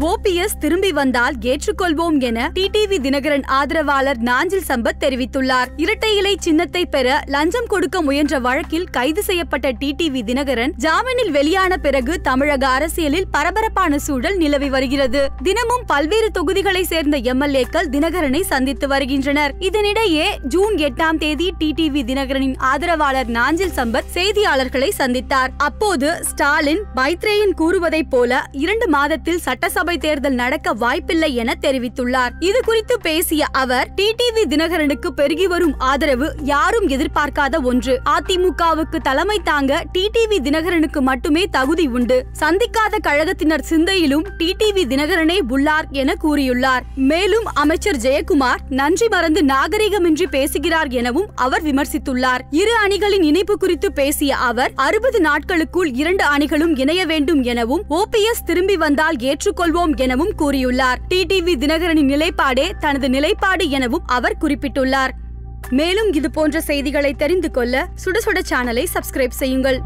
OPS திரும்பி வந்தால் ஏற்றுக்கொள்வோம் என டிடிவி தினகரன் ஆதரவாளர் நாஞ்சில் சம்பத் தெரிவித்துள்ளார். இரட்டை இலை சின்னத்தை பெற லஞ்சம் கொடுக்க முயன்ற வழக்கில் கைது செய்யப்பட்ட டிடிவி தினகரன் ஜாமீனில் வெளியான பிறகு தமிழக அரசியலில் பரபரப்பான சூழல் நிலவி வருகிறது. தினமும் பல்வேறு தொகுதிகளை சேர்ந்த எம்எல்ஏக்கள் தினகரனை சந்தித்து வருகின்றனர். இதனிடையே ஜூன் எட்டாம் தேதி டிடிவி தினகரனின் ஆதரவாளர் நாஞ்சில் சம்பத் செய்தியாளர்களை சந்தித்தார். அப்போது ஸ்டாலின் மைத்ரேயன் கூறுவதைப் போல இரண்டு மாதத்தில் சட்டசபை தேர்தல் நடக்க வாய்ப்பில்லை என தெரிவித்துள்ளார். இது குறித்து பேசிய அவர் டிடிவி தினகரனுக்கு பெருகி வரும் ஆதரவு யாரும் எதிர்பார்க்காத ஒன்று. அதிமுகவுக்கு தலைமை தாங்க டிடிவி தினகரனுக்கு மட்டுமே தகுதி உண்டு. சந்திக்காத கழகத்தினர் சிந்தையிலும் டிடிவி தினகரனே உள்ளார் என கூறியுள்ளார். மேலும் அமைச்சர் ஜெயக்குமார் நன்றி மறந்து நாகரிகமின்றி பேசுகிறார் எனவும் அவர் விமர்சித்துள்ளார். இரு அணிகளின் இணைப்பு குறித்து பேசிய அவர் அறுபது நாட்களுக்குள் இரண்டு அணிகளும் இணைய வேண்டும் எனவும் ஓபிஎஸ் திரும்பி வந்தால் கொள்வோம் எனவும் கூறியுள்ளார். டிடிவி தினகரனின் நிலைப்பாடே தனது நிலைப்பாடு எனவும் அவர் குறிப்பிட்டுள்ளார். மேலும் இது போன்ற செய்திகளை தெரிந்து கொள்ள சுட சுட சேனலை சப்ஸ்கிரைப் செய்யுங்கள்.